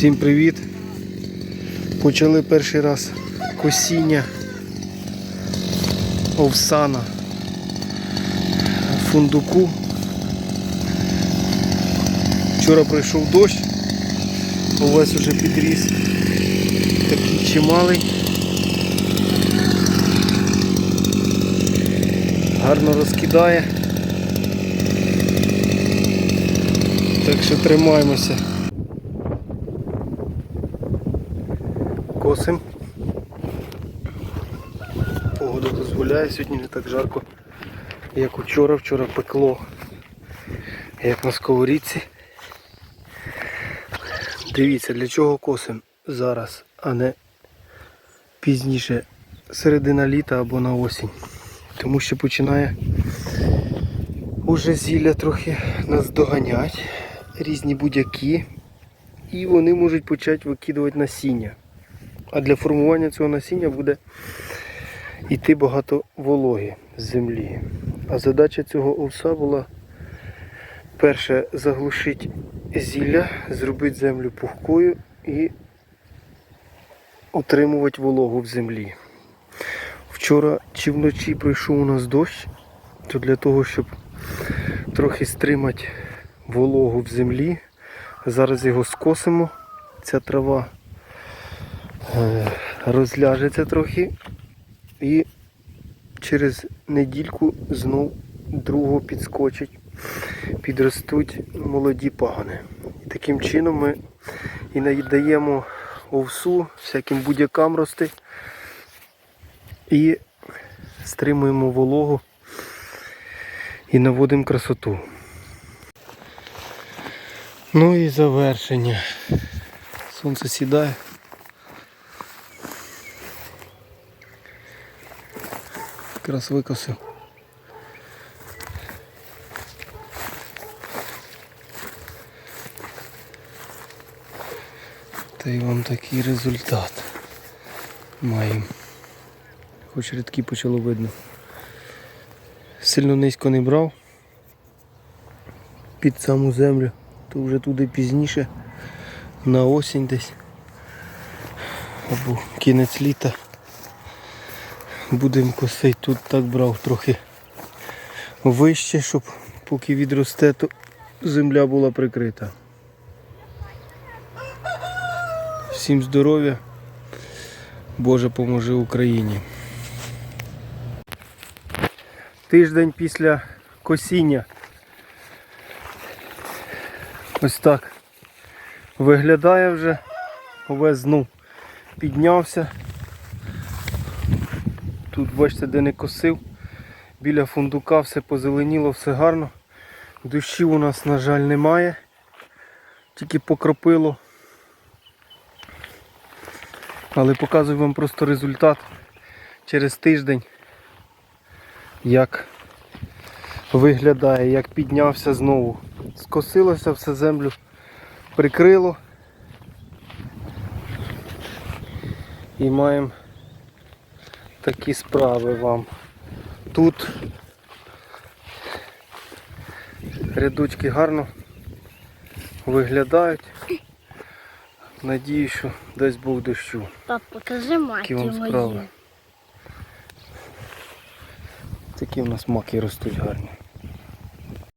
Всім привіт! Почали перший раз косіння овсана фундуку. Вчора пройшов дощ, увесь уже підріс такий чималий. Гарно розкидає. Так що тримаємося. Косим. Погода дозволяє, сьогодні не так жарко, як учора. Вчора пекло, як на сковорідці. Дивіться, для чого косим зараз, а не пізніше середина літа або на осінь. Тому що починає уже зілля трохи нас доганять, різні будь-які, і вони можуть почати викидувати насіння. А для формування цього насіння буде йти багато вологи з землі. А задача цього овса була перше заглушити зілля, зробити землю пухкою і утримувати вологу в землі. Вчора чи вночі пройшов у нас дощ, то для того, щоб трохи стримати вологу в землі, зараз його скосимо. Ця трава розляжеться трохи і через недільку знов другого підскочить, підростуть молоді пагани. І таким чином ми і надаємо овсу, всяким будь-якам рости і стримуємо вологу і наводимо красоту. Ну і завершення. Сонце сідає. Якраз викосив. Та й вам такий результат маємо. Хоч рідки почало видно. Сильно низько не брав під саму землю, то вже туди пізніше, на осінь десь або кінець літа. Будемо косити. Тут так брав трохи вище, щоб поки відросте, то земля була прикрита. Всім здоров'я. Боже поможе Україні. Тиждень після косіння. Ось так виглядає вже. Овес знов піднявся. Тут бачите, де не косив. Біля фундука все позеленіло, все гарно. Дощів у нас, на жаль, немає. Тільки покропило. Але показую вам просто результат через тиждень, як виглядає, як піднявся знову. Скосилося, все землю прикрило. І маємо такі справи вам. Тут рядочки гарно виглядають. Надію, що дасть Бог дощу. Пап, покажи маки вам мої. справи. Такі в нас маки ростуть гарні.